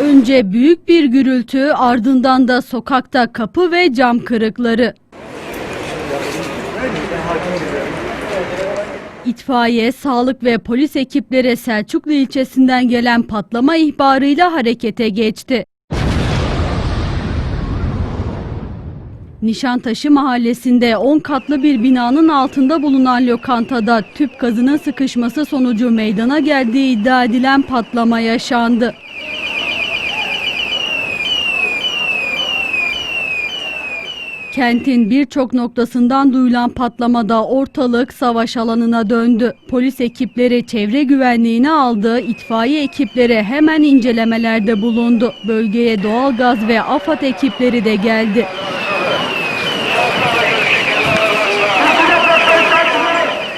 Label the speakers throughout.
Speaker 1: Önce büyük bir gürültü ardından da sokakta kapı ve cam kırıkları. İtfaiye, sağlık ve polis ekipleri Selçuklu ilçesinden gelen patlama ihbarıyla harekete geçti. Nişantaşı mahallesinde 10 katlı bir binanın altında bulunan lokantada tüp gazının sıkışması sonucu meydana geldiği iddia edilen patlama yaşandı. Kentin birçok noktasından duyulan patlamada ortalık savaş alanına döndü. Polis ekipleri çevre güvenliğini aldı, itfaiye ekipleri hemen incelemelerde bulundu. Bölgeye doğalgaz ve AFAD ekipleri de geldi.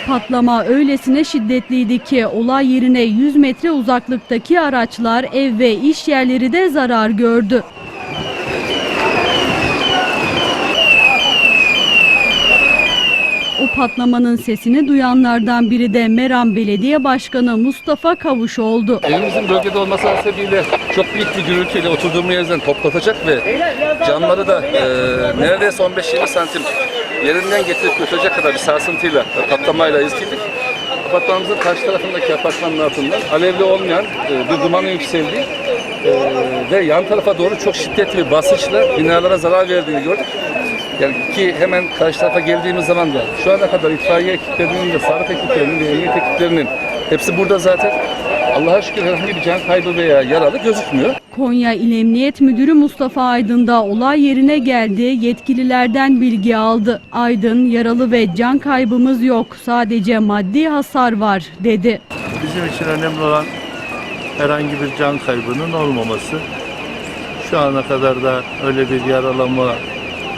Speaker 1: Patlama öylesine şiddetliydi ki olay yerine 100 metre uzaklıktaki araçlar, ev ve iş yerleri de zarar gördü. O patlamanın sesini duyanlardan biri de Meram Belediye Başkanı Mustafa Kavuş oldu.
Speaker 2: Evimizin bölgede olması hasebiyle çok büyük bir gürültüyle oturduğumuz yerden toplatacak ve camları da e, neredeyse 15-20 santim yerinden getirip götürecek kadar bir sarsıntıyla, patlamayla izledik. Apartmanımızın karşı tarafındaki apartmanın altından alevli olmayan e, bir dumanın yükseldiği e, ve yan tarafa doğru çok şiddetli bir basınçla binalara zarar verdiğini gördük. Yani ki hemen karşı tarafa geldiğimiz zaman da şu ana kadar itfaiye ekiplerinin de sağlık ekiplerinin de emniyet ekiplerinin hepsi burada zaten. Allah'a şükür herhangi bir can kaybı veya yaralı gözükmüyor.
Speaker 1: Konya İl Emniyet Müdürü Mustafa Aydın da olay yerine geldi, yetkililerden bilgi aldı. Aydın, yaralı ve can kaybımız yok, sadece maddi hasar var dedi.
Speaker 3: Bizim için önemli olan herhangi bir can kaybının olmaması. Şu ana kadar da öyle bir yaralanma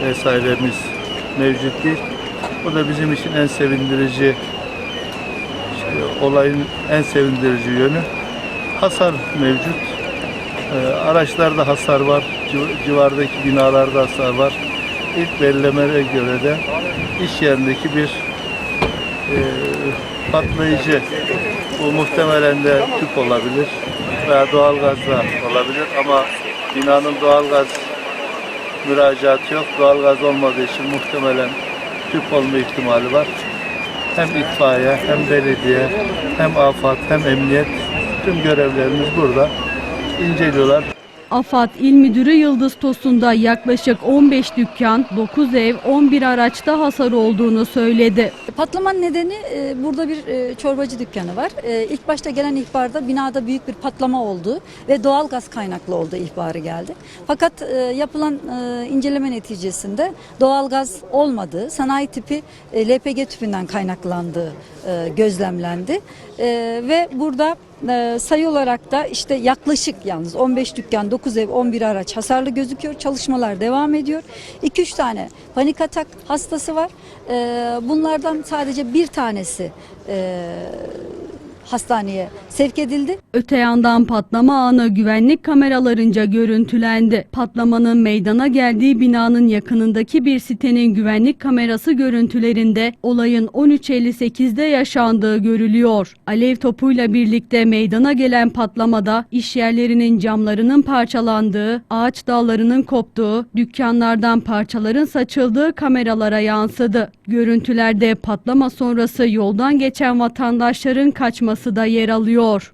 Speaker 3: vesairemiz mevcut değil. Bu da bizim için en sevindirici işte olayın en sevindirici yönü. Hasar mevcut. Ee, araçlarda hasar var. civ- Civardaki binalarda hasar var. İlk belirlemelere göre de iş yerindeki bir e, patlayıcı. Bu muhtemelen de tüp olabilir veya doğalgaz da olabilir ama binanın doğalgaz müracaatı yok. Doğalgaz olmadığı için muhtemelen tüp olma ihtimali var. Hem itfaiye, hem belediye, hem afat, hem emniyet tüm görevlerimiz burada inceliyorlar.
Speaker 1: AFAD İl Müdürü Yıldız Tosun'da yaklaşık 15 dükkan, 9 ev, 11 araçta hasar olduğunu söyledi.
Speaker 4: Patlamanın nedeni e, burada bir e, çorbacı dükkanı var. E, ilk başta gelen ihbarda binada büyük bir patlama oldu ve doğal gaz kaynaklı olduğu ihbarı geldi. Fakat yapılan inceleme neticesinde doğal gaz olmadığı, sanayi tipi LPG tüpünden kaynaklandığı gözlemlendi. Ve burada e, sayı olarak da işte yaklaşık yalnız 15 dükkan, 9 ev, 11 araç hasarlı gözüküyor. Çalışmalar devam ediyor. 2-3 tane panik atak hastası var. E, bunlardan sadece bir tanesi e, hastaneye sevk edildi.
Speaker 1: Öte yandan patlama anı güvenlik kameralarınca görüntülendi. Patlamanın meydana geldiği binanın yakınındaki bir sitenin güvenlik kamerası görüntülerinde olayın 13.58'de yaşandığı görülüyor. Alev topuyla birlikte meydana gelen patlamada iş yerlerinin camlarının parçalandığı, ağaç dallarının koptuğu, dükkanlardan parçaların saçıldığı kameralara yansıdı. Görüntülerde patlama sonrası yoldan geçen vatandaşların kaçması da yer alıyor.